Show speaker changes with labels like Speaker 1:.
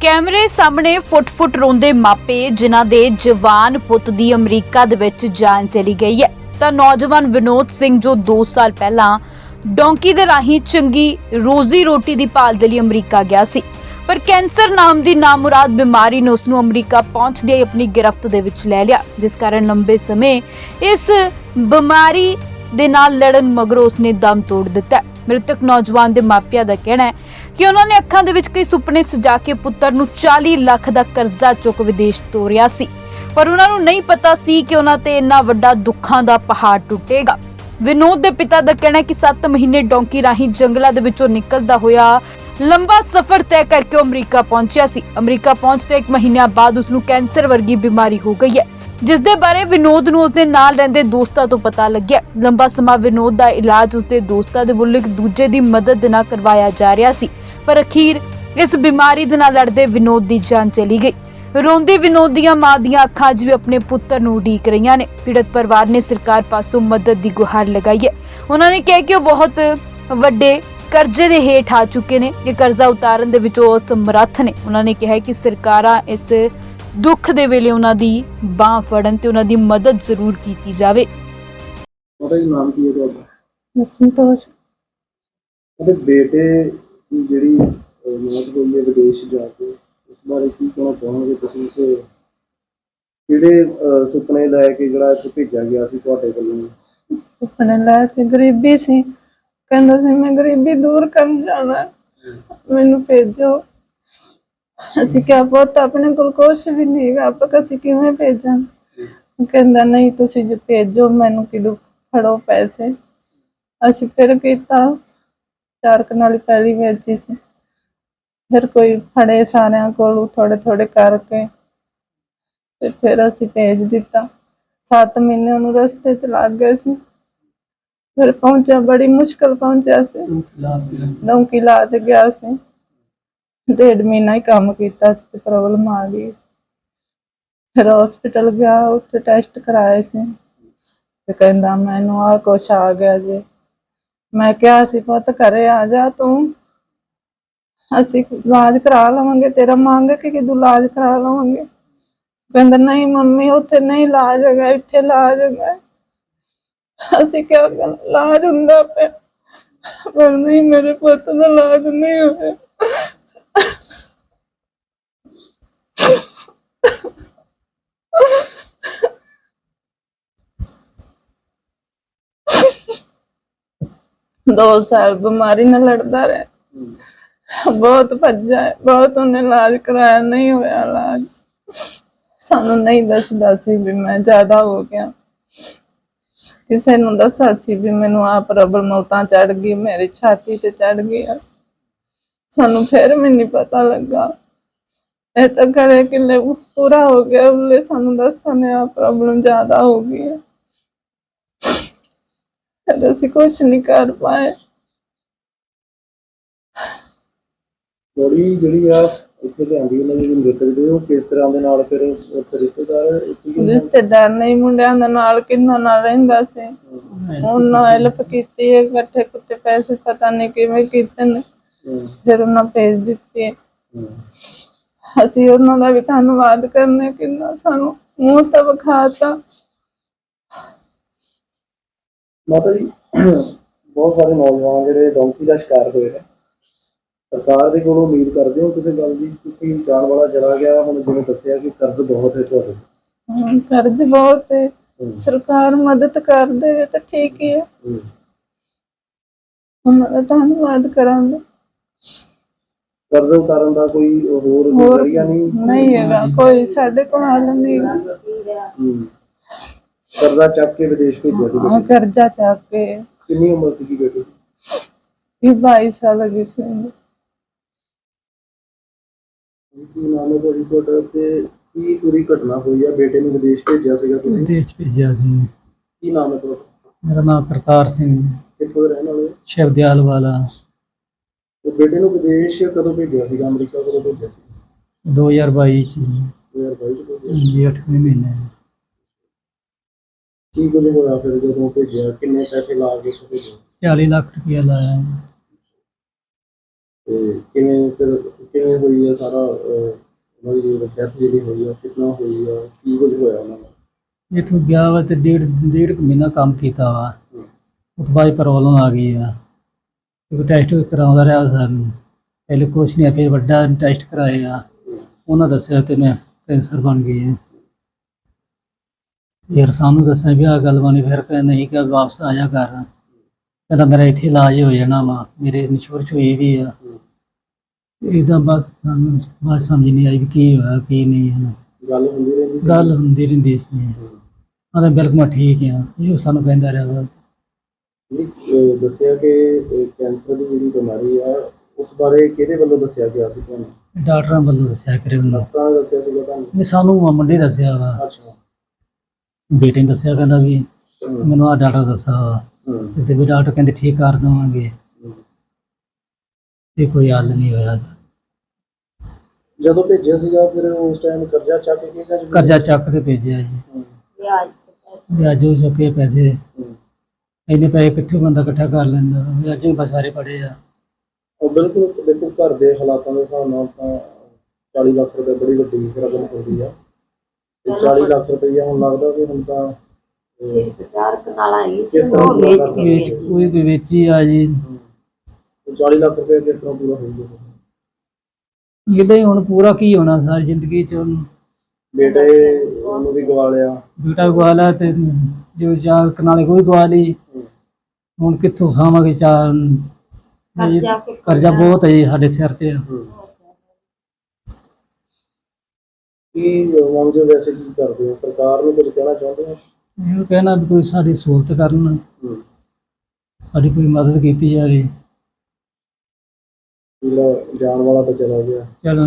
Speaker 1: ਕੈਮਰੇ ਸਾਹਮਣੇ ਫੁੱਟ-ਫੁੱਟ ਰੋਂਦੇ ਮਾਪੇ, ਜਿਨ੍ਹਾਂ ਦੇ ਜਵਾਨ ਪੁੱਤ ਦੀ ਅਮਰੀਕਾ ਦੇ ਵਿੱਚ ਜਾਨ ਚਲੀ ਗਈ ਹੈ। ਤਾਂ ਨੌਜਵਾਨ ਵਿਨੋਦ ਸਿੰਘ ਜੋ 2 ਸਾਲ ਪਹਿਲਾਂ ਡੋਂਕੀ ਦੇ ਰਾਹੀਂ ਚੰਗੀ ਰੋਜ਼ੀ ਰੋਟੀ ਦੀ ਭਾਲ ਦੇ ਲਈ ਅਮਰੀਕਾ ਗਿਆ ਸੀ। ਪਰ ਕੈਂਸਰ ਨਾਮ ਦੀ ਨਾਮੁਰਾਦ ਬਿਮਾਰੀ ਨੇ ਉਸ ਨੂੰ ਅਮਰੀਕਾ ਪਹੁੰਚਦੇ ਹੀ ਆਪਣੀ ਗ੍ਰਿਫ਼ਤ ਦੇ ਵਿੱਚ ਲੈ ਲਿਆ, ਜਿਸ ਕਾਰਨ ਲੰਬੇ ਸਮੇਂ ਇਸ ਬਿਮਾਰੀ ਦੇ ਨਾਲ ਲੜਨ ਮਗਰੋਂ ਉਸਨੇ ਦਮ ਤੋੜ ਦਿੱਤਾ। ਮ੍ਰਿਤਕ ਨੌਜਵਾਨ ਦੇ ਮਾਪਿਆਂ ਦਾ ਕਹਿਣਾ ਹੈ ਕਿ ਉਹਨਾਂ ਨੇ ਅੱਖਾਂ ਦੇ ਵਿੱਚ ਕਈ ਸੁਪਨੇ ਸਜਾ ਕੇ ਪੁੱਤਰ ਨੂੰ 40 ਲੱਖ ਦਾ ਕਰਜ਼ਾ ਚੁੱਕ ਵਿਦੇਸ਼ ਤੋਰਿਆ ਸੀ। ਪਰ ਉਹਨਾਂ ਨੂੰ ਨਹੀਂ ਪਤਾ ਸੀ ਕਿ ਉਹਨਾਂ ਤੇ ਇੰਨਾ ਵੱਡਾ ਦੁੱਖਾਂ ਦਾ ਪਹਾੜ ਟੁੱਟੇਗਾ। ਵਿਨੋਦ ਦੇ ਪਿਤਾ ਦਾ ਕਹਿਣਾ ਹੈ ਕਿ 7 ਮਹੀਨੇ ਡੌਂਕੀ ਰਾਹੀਂ ਜੰਗਲਾਂ ਦੇ ਵਿੱਚੋਂ ਨਿਕਲਦਾ ਹੋਇਆ ਲੰਬਾ ਸਫ਼ਰ ਤੈਅ ਕਰਕੇ ਉਹ ਅਮਰੀਕਾ ਪਹੁੰਚਿਆ ਸੀ। ਅਮਰੀਕਾ ਪਹੁੰਚਦੇ ਇੱਕ ਮਹੀਨਿਆਂ ਬਾਅਦ ਉਸ ਨੂੰ ਕੈਂਸਰ ਵਰਗੀ ਬਿਮਾਰੀ ਹੋ ਗਈ ਹੈ। ਜਿਸ ਦੇ ਬਾਰੇ ਵਿਨੋਦ ਨੂੰ ਉਸਦੇ ਨਾਲ ਰਹਿੰਦੇ ਦੋਸਤਾਂ ਤੋਂ ਪਤਾ ਲੱਗਿਆ। ਲੰਬਾ ਸਮਾਂ ਵਿਨੋਦ ਦਾ ਇਲਾਜ ਉਸਦੇ ਦੋਸਤਾਂ ਦੇ ਵੱਲੋਂ ਇੱਕ ਦੂਜੇ ਦੀ ਮਦਦ ਨਾਲ ਕਰਵਾਇਆ ਜਾ ਰਿਹਾ ਸੀ। ਪਰ ਅਖੀਰ ਇਸ ਬਿਮਾਰੀ ਦੇ ਨਾਲ ਲੜਦੇ ਵਿਨੋਦ ਦੀ ਜਾਨ ਚਲੀ ਗਈ। ਰੋਂਦੀ ਵਿਨੋਦ ਦੀਆਂ ਮਾਂ ਦੀਆਂ ਅੱਖਾਂ ਅੱਜ ਵੀ ਆਪਣੇ ਪੁੱਤਰ ਨੂੰ ਉਡੀਕ ਰਹੀਆਂ ਨੇ। ਪੀੜਤ ਪਰਿਵਾਰ ਨੇ ਸਰਕਾਰ ਪਾਸੋਂ ਮਦਦ ਦੀ ਗੁਹਾਰ ਲਗਾਈ ਹੈ। ਉਹਨਾਂ ਨੇ ਕਿਹਾ ਕਿ ਉਹ ਬਹੁਤ ਵੱਡੇ ਕਰਜ਼ੇ ਦੇ ਹੇਠ ਆ ਚੁੱਕੇ ਨੇ। ਇਹ ਕਰਜ਼ਾ ਉਤਾਰਨ ਦੇ ਵਿੱਚ ਉਹ ਅਸਮਰੱਥ ਨੇ। ਉਹਨਾਂ ਨੇ ਕਿਹਾ ਕਿ ਸਰਕਾਰਾਂ ਇਸ ਦੁੱਖ ਦੇ ਵੇਲੇ ਉਹਨਾਂ ਦੀ ਬਾਹ ਫੜਨ ਤੇ ਉਹਨਾਂ ਦੀ ਮਦਦ ਜ਼ਰੂਰ ਕੀਤੀ ਜਾਵੇ।
Speaker 2: ਉਹਦਾ ਜੀ ਨਾਮ ਕੀ ਹੈ ਤੁਹਾਡਾ?
Speaker 3: ਸੰਤੋਸ਼
Speaker 2: ਉਹਦੇ ਬੇਟੇ ਦੀ ਜਿਹੜੀ ਅਹ, ਮੌਤ ਹੋਈ ਹੈ ਵਿਦੇਸ਼ ਜਾ ਕੇ ਇਸ ਬਾਰੇ ਕੀ ਕਹਿਣਾ ਚਾਹੋਗੇ ਤੁਸੀਂ ਕਿ ਕਿਹੜੇ ਅਹ, ਸੁਪਨੇ ਲੈ ਕੇ ਜਿਹੜਾ ਇੱਥੇ ਭੇਜਿਆ ਗਿਆ ਸੀ ਤੁਹਾਡੇ ਵੱਲੋਂ?
Speaker 3: ਆਪਣੇ ਲੈ ਤੇ ਗਰੀਬੀ ਸੀ। ਕਹਿੰਦਾ ਸੀ ਮੈਂ ਗਰੀਬੀ ਦੂਰ ਕਰਨ ਜਾਣਾ। ਮੈਨੂੰ ਭੇਜੋ। ਅਸੀਂ ਕਿਹਾ ਪੁੱਤ ਆਪਣੇ ਕੋਲ ਕੁਛ ਵੀ ਨਹੀਂ ਹੈਗਾ ਆਪਾਂ ਅਸੀਂ ਕਿਵੇਂ ਭੇਜਾਂ? ਉਹ ਕਹਿੰਦਾ ਨਹੀਂ ਤੁਸੀਂ ਜੋ ਭੇਜੋ ਮੈਨੂੰ ਕਿਦੋਂ ਫੜੋ ਪੈਸੇ? ਅਸੀਂ ਫਿਰ ਕੀਤਾ ਚਾਰ ਕਨਾਲੀ ਪਹਿਲੀ ਵੇਚੀ ਸੀ। ਫਿਰ ਕੋਈ ਫੜੇ ਸਾਰਿਆਂ ਕੋਲੋਂ ਥੋੜੇ ਥੋੜੇ ਕਰਕੇ ਤੇ ਫਿਰ ਅਸੀਂ ਭੇਜ ਦਿੱਤਾ। 7 ਮਹੀਨੇ ਉਹਨੂੰ ਰਸਤੇ ਚ ਲੱਗ ਗਏ ਸੀ। ਫਿਰ ਪਹੁੰਚਿਆ ਬੜੀ ਮੁਸ਼ਕਲ ਪਹੁੰਚਿਆ ਸੀ। ਡੌਂਕੀ ਲਾ ਤੇ ਗਿਆ ਸੀ। ਡੇਢ ਮਹੀਨਾ ਹੀ ਕੰਮ ਕੀਤਾ ਸੀ ਤੇ ਪ੍ਰੋਬਲਮ ਆ ਗਈ। ਫਿਰ ਹਸਪੀਟਲ ਗਿਆ, ਉੱਥੇ ਟੈਸਟ ਕਰਾਏ ਸੀ। ਤੇ ਕਹਿੰਦਾ ਮੈਨੂੰ ਆ ਕੁਛ ਆ ਗਿਆ ਜੀ। ਮੈਂ ਕਿਹਾ ਸੀ ਪੁੱਤ ਘਰੇ ਆ ਜਾ ਤੂੰ। ਅਸੀਂ ਇਲਾਜ ਕਰਾ ਲਵਾਂਗੇ, ਤੇਰਾ ਮੰਗ ਕੇ ਕਿ ਤੂੰ ਇਲਾਜ ਕਰਾ ਲਵਾਂਗੇ? ਕਹਿੰਦਾ, ਨਹੀਂ ਮੰਮੀ, ਉੱਥੇ ਨਹੀਂ ਇਲਾਜ ਹੈਗਾ, ਇੱਥੇ ਇਲਾਜ ਹੈਗਾ। ਅਸੀਂ ਕਿਹਾ ਇਲਾਜ ਹੁੰਦਾ ਪਿਆ। ਪਰ ਨਹੀਂ ਮੇਰੇ ਪੁੱਤ ਦਾ ਇਲਾਜ ਨਹੀਂ ਹੋਇਆ। ਦੋ ਸਾਲ ਬਿਮਾਰੀ ਨਾਲ ਲੜਦਾ ਰਿਹਾ। ਬਹੁਤ ਭੱਜਾ ਹੈ, ਬਹੁਤ ਉਹਨੇ ਇਲਾਜ ਕਰਾਇਆ ਨਹੀਂ ਹੋਇਆ ਇਲਾਜ। ਸਾਨੂੰ ਨਹੀਂ ਦੱਸਦਾ ਸੀ ਵੀ ਮੈਂ ਜ਼ਿਆਦਾ ਹੋ ਗਿਆ। ਕਿਸੇ ਨੂੰ ਦੱਸਿਆ ਸੀ ਵੀ ਮੈਨੂੰ ਆ ਪ੍ਰੋਬਲਮ ਉਤਾਂ ਚੜ ਗਈ ਮੇਰੀ ਛਾਤੀ ਤੇ ਚੜ ਗਈ ਆ। ਸਾਨੂੰ ਫਿਰ ਵੀ ਨਹੀਂ ਪਤਾ ਲੱਗਾ। ਇਹ ਤਾਂ ਕਰੇ ਕਿ ਪੂਰਾ ਹੋ ਗਿਆ ਉਹਲੇ ਸਾਨੂੰ ਦੱਸਣ ਆ ਪ੍ਰੋਬਲਮ ਜ਼ਿਆਦਾ ਹੋ ਗਈ ਹੈ ਫਿਰ ਅਸੀਂ ਕੁਝ ਨਹੀਂ ਕਰ ਪਾਏ।
Speaker 2: ਥੋੜੀ ਜਿਹੜੀ ਆ ਇੱਥੇ ਲਿਆਂਦੀ ਉਹਨਾਂ ਦੀ ਮ੍ਰਿਤਕ ਦੇ ਉਹ ਕਿਸ ਤਰ੍ਹਾਂ ਦੇ ਨਾਲ ਫਿਰ ਉੱਥੇ ਰਿਸ਼ਤੇਦਾਰ ਸੀਗੇ
Speaker 3: ਰਿਸ਼ਤੇਦਾਰ ਨਹੀਂ ਮੁੰਡਿਆਂ ਦੇ ਨਾਲ ਕਿੰਨਾ ਨਾਲ ਰਹਿੰਦਾ ਸੀ? ਉਹਨਾਂ ਹੈਲਪ ਕੀਤੀ ਹੈ ਇਕੱਠੇ ਕੁੱਟੇ ਪੈਸੇ ਪਤਾ ਨਹੀਂ ਕਿਵੇਂ ਕੀਤੇ ਨੇ।
Speaker 2: ਹਮ,
Speaker 3: ਫਿਰ ਉਹਨਾਂ ਭੇਜ ਦਿੱਤੇ
Speaker 2: ਹਮ,
Speaker 3: ਅਸੀਂ ਉਹਨਾਂ ਦਾ ਵੀ ਧੰਨਵਾਦ ਕਰਨੇ ਕਿੰਨਾ ਸਾਨੂੰ ਮੂੰਹ ਤਾਂ ਵਿਖਾਤਾ।
Speaker 2: ਮਾਤਾ ਜੀ ਬਹੁਤ ਸਾਰੇ ਨੌਜਵਾਨ ਜਿਹੜੇ ਡੌਂਕੀ ਦਾ ਸ਼ਿਕਾਰ ਹੋਏ ਨੇ। ਸਰਕਾਰ ਦੇ ਕੋਲੋਂ ਉਮੀਦ ਕਰਦੇ ਹੋ ਕਿਸੇ ਗੱਲ ਦੀ ਕਿਉਂਕਿ ਜਾਣ ਵਾਲਾ ਚਲਾ ਗਿਆ ਹੁਣ ਜਿਵੇਂ ਦੱਸਿਆ ਕਿ ਕਰਜ਼ ਬਹੁਤ ਹੈ ਤੁਹਾਡੇ ਸਿਰ।
Speaker 3: ਹੁਣ ਕਰਜ਼ ਬਹੁਤ ਹੈ। ਸਰਕਾਰ ਮਦਦ ਕਰ ਦੇਵੇ ਤਾਂ ਠੀਕ ਹੀ ਹੈ। ਉਹਨਾਂ ਧੰਨਵਾਦ ਕਰਾਂਗੇ।
Speaker 2: ਕਰਜ਼ ਉਤਾਰਨ ਦਾ ਕੋਈ ਹੋਰ ਜ਼ਰੀਆ ਨਹੀਂ?
Speaker 3: ਨਹੀਂ ਹੈਗਾ ਕੋਈ ਸਾਡੇ ਕੋਲ ਹੱਲ ਨਹੀਂ।
Speaker 2: ਕਰਜ਼ਾ ਚੱਕ ਕੇ ਵਿਦੇਸ਼ ਭੇਜਿਆ ਸੀ
Speaker 3: ਹਾਂ
Speaker 2: ਤੁਸੀਂ।
Speaker 3: ਕਰਜ਼ਾ ਚੱਕ ਕੇ।
Speaker 2: ਕਿੰਨੀ ਉਮਰ ਸੀ ਬੇਟੀ?
Speaker 3: ਇਹ 22 ਸਾਲ ਦੀ ਸੀ।
Speaker 2: ਕੀ ਨਾਮ ਹੈ ਤੁਹਾਡੀ ਤੁਹਾਡਾ ਤੇ ਕੀ ਪੂਰੀ ਘਟਨਾ ਹੋਈ ਆ? ਬੇਟੇ ਨੂੰ ਵਿਦੇਸ਼ ਭੇਜਿਆ ਸੀਗਾ ਤੁਸੀਂ?
Speaker 4: ਵਿਦੇਸ਼ ਭੇਜਿਆ ਸੀ।
Speaker 2: ਕੀ ਨਾਮ ਹੈ ਤੁਹਾਡਾ?
Speaker 4: ਮੇਰਾ ਨਾਮ ਕਰਤਾਰ ਸਿੰਘ
Speaker 2: ਕਿੱਥੋਂ ਦੇ ਰਹਿਣ ਵਾਲੇ ਹੋ?
Speaker 4: ਸ਼ਿਵਦਿਆਲ ਵਾਲਾ।
Speaker 2: ਤੇ ਬੇਟੇ ਨੂੰ ਵਿਦੇਸ਼ ਕਦੋਂ ਭੇਜਿਆ ਸੀਗਾ? ਅਮਰੀਕਾ ਕਦੋਂ ਭੇਜਿਆ ਸੀ?
Speaker 4: 2022 ਚ।
Speaker 2: 2022 ਚ ਭੇਜਿਆ।
Speaker 4: ਜੀ 8ਵੇਂ ਮਹੀਨੇ।
Speaker 2: ਕੀ ਕੁਝ ਹੋਇਆ ਫਿਰ ਜਦੋਂ ਭੇਜਿਆ? ਕਿੰਨੇ ਪੈਸੇ ਲਾ ਕੇ ਭੇਜਿਆ?
Speaker 4: 40 ਲੱਖ ਰੁਪਇਆ ਲਾਇਆ
Speaker 2: ਤੇ ਕਿਵੇਂ ਫਿਰ ਕਿਵੇਂ ਹੋਈ ਆ ਸਾਰਾ ਅਹ, ਉਹਨਾਂ ਦੀ ਜਿਹੜੀ ਡੈਥ ਜਿਹੜੀ ਹੋਈ ਆ ਕਿੰਨਾ ਹੋਈ ਆ? ਕੀ ਕੁਝ ਹੋਇਆ ਉਹਨਾਂ ਨਾਲ?
Speaker 4: ਇੱਥੋਂ ਗਿਆ ਵਾ ਤੇ ਡੇਢ ਡੇਢ ਕੁ ਮਹੀਨਾ ਕੰਮ ਕੀਤਾ ਵਾ।
Speaker 2: ਹਮ।
Speaker 4: ਉਸ ਤੋਂ ਬਾਅਦ ਪ੍ਰੋਬਲਮ ਆ ਗਈ ਆ। ਇੱਕ ਟੈਸਟ ਕਰਾਉਂਦਾ ਰਿਹਾ ਸਾਨੂੰ। ਪਹਿਲੇ ਕੁਛ ਨਹੀਂ ਆ, ਫਿਰ ਵੱਡਾ ਟੈਸਟ ਕਰਾਏ ਆ ਉਹਨਾਂ ਦੱਸਿਆ ਤੇ ਮੈਂ ਕੈਂਸਰ ਬਣ ਗਈ ਹੈ ਫਿਰ ਸਾਨੂੰ ਦੱਸਿਆ ਵੀ ਆ ਗੱਲ ਬਣੀ ਫਿਰ ਕਹਿੰਦਾ ਨਹੀਂ ਕਿ ਵਾਪਸ ਆ ਜਾ ਕਰ। ਕਹਿੰਦਾ ਮੇਰਾ ਇੱਥੇ ਇਲਾਜ ਹੋ ਜਾਣਾ ਵਾ ਮੇਰੇ ਇੰਸ਼ੋਰੈਂਸ ਹੋਈ ਵੀ ਆ। ਇਹਦਾ ਬਸ ਸਾਨੂੰ ਬਾਤ ਸਮਝ ਨਹੀਂ ਆਈ ਵੀ ਕੀ ਹੋਇਆ ਕੀ ਨਹੀਂ ਹੈ
Speaker 2: ਗੱਲ ਹੁੰਦੀ ਰਹਿੰਦੀ ਸੀ।
Speaker 4: ਗੱਲ ਹੁੰਦੀ ਰਹਿੰਦੀ ਸੀ। ਬਿਲਕੁਲ ਮੈਂ ਠੀਕ ਆ ਇਹ ਸਾਨੂੰ ਕਹਿੰਦਾ ਰਿਹਾ ਵਾ।
Speaker 2: ਦੱਸਿਆ ਕਿ ਕੈਂਸਰ ਦੀ ਜਿਹੜੀ ਬਿਮਾਰੀ ਆ ਉਸ ਬਾਰੇ ਕਿਹਦੇ ਵੱਲੋਂ ਦੱਸਿਆ ਗਿਆ ਸੀ ਤੁਹਾਨੂੰ?
Speaker 4: ਡਾਕਟਰਾਂ ਵੱਲੋਂ ਦੱਸਿਆ ਕਰੇ ਉਹਨੂੰ
Speaker 2: ਡਾਕਟਰਾਂ ਨੇ ਦੱਸਿਆ ਸੀਗਾ ਤੁਹਾਨੂੰ?
Speaker 4: ਇਹ ਸਾਨੂੰ ਮੁੰਡੇ ਦੱਸਿਆ ਵਾ।
Speaker 2: ਅੱਛਾ।
Speaker 4: ਬੇਟੇ ਨੇ ਦੱਸਿਆ ਕਹਿੰਦਾ ਵੀ ਮੈਨੂੰ ਆ ਡਾਕਟਰ ਦੱਸਿਆ ਵਾ। ਤੇ ਵੀ ਡਾਕਟਰ ਕਹਿੰਦੇ ਠੀਕ ਕਰ ਦੇਵਾਂਗੇ। ਤੇ ਕੋਈ ਹੱਲ ਨਹੀਂ ਹੋਇਆ।
Speaker 2: ਜਦੋਂ ਭੇਜਿਆ ਸੀਗਾ ਫਿਰ ਉਸ ਟਾਈਮ ਕਰਜ਼ਾ ਚੱਕ ਕੇ ਜਾਂ
Speaker 4: ਕਰਜ਼ਾ ਚੱਕ ਕੇ ਭੇਜਿਆ ਜੀ। ਵਿਆਜ ਹੋ ਪੈਸੇ।
Speaker 2: ਹਮ।
Speaker 4: ਇੰਨੇ ਪੈਸੇ ਇਕੱਠੇ ਬੰਦਾ ਇਕੱਠਾ ਕਰ ਲੈਂਦਾ। ਵਿਆਜ ਵੀ ਬਸ ਸਾਰੇ ਪੜੇ ਆ।
Speaker 2: ਉਹ ਬਿਲਕੁਲ ਦੇਖੋ ਘਰ ਦੇ ਹਾਲਾਤਾਂ ਦੇ ਹਿਸਾਬ ਨਾਲ ਤਾਂ 40 ਲੱਖ ਰੁਪਏ ਬੜੀ ਵੱਡੀ ਰਕਮ ਹੁੰਦੀ ਆ। ਤੇ 40 ਲੱਖ ਰੁਪਈਆ ਹੁਣ ਲੱਗਦਾ ਕਿ ਹੁਣ ਤਾਂ ਅਹ,
Speaker 5: ਸਿਰਫ ਚਾਰ ਕਨਾਲਾਂ ਹੀ ਸੀ
Speaker 2: ਕਿਸ ਤਰ੍ਹਾਂ
Speaker 5: ਉਹ
Speaker 2: ਪੂਰਾ
Speaker 5: ਵੇਚ
Speaker 2: ਕਰ
Speaker 5: ਕੇ
Speaker 4: ਵੇਚ
Speaker 5: ਵੇਚ
Speaker 4: ਕੋਈ ਕੋਈ ਵੇਚੀ ਆ ਜੀ।
Speaker 2: ਹਮ, ਤੇ 40 ਲੱਖ ਰੁਪਏ ਕਿਸ ਤਰ੍ਹਾਂ ਪੂਰਾ ਹੋਊਗਾ?
Speaker 4: ਇਦਾਂ ਹੀ ਹੁਣ ਪੂਰਾ ਕੀ ਹੋਣਾ ਸਾਰੀ ਜ਼ਿੰਦਗੀ ਚ ਹੁਣ?
Speaker 2: ਬੇਟੇ ਉਹਨੂੰ ਵੀ ਗਵਾ ਲਿਆ।
Speaker 4: ਬੇਟਾ ਗਵਾ ਲਿਆ ਤੇ ਜੋ ਚਾਰ ਕਨਾਲੇ ਕੋਈ ਗਵਾ ਲਈ। ਹੁਣ ਕਿੱਥੋਂ ਖਾਵਾਂਗੇ ਚਾਰ?
Speaker 5: ਕਰਜ਼ਾ
Speaker 4: ਬਹੁਤ ਹੈ ਜੀ ਸਾਡੇ ਸਿਰ ਤੇ।
Speaker 2: ਕੀ ਮੰਗਦੇ ਵੈਸੇ ਕੀ ਕਰਦੇ ਹੋ? ਸਰਕਾਰ ਨੂੰ ਕੁਝ ਕਹਿਣਾ ਚਾਹੁੰਦੇ ਹੋ?
Speaker 4: ਇਹ ਕਹਿਣਾ ਵੀ ਕੋਈ ਸਾਡੀ ਸਹੂਲਤ ਕਰਨ। ਸਾਡੀ ਕੋਈ ਮਦਦ ਕੀਤੀ ਜਾਵੇ।
Speaker 2: ਜਿਹੜਾ ਜਾਣ ਵਾਲਾ ਤਾਂ ਚਲਾ ਗਿਆ।
Speaker 4: ਚਲੋ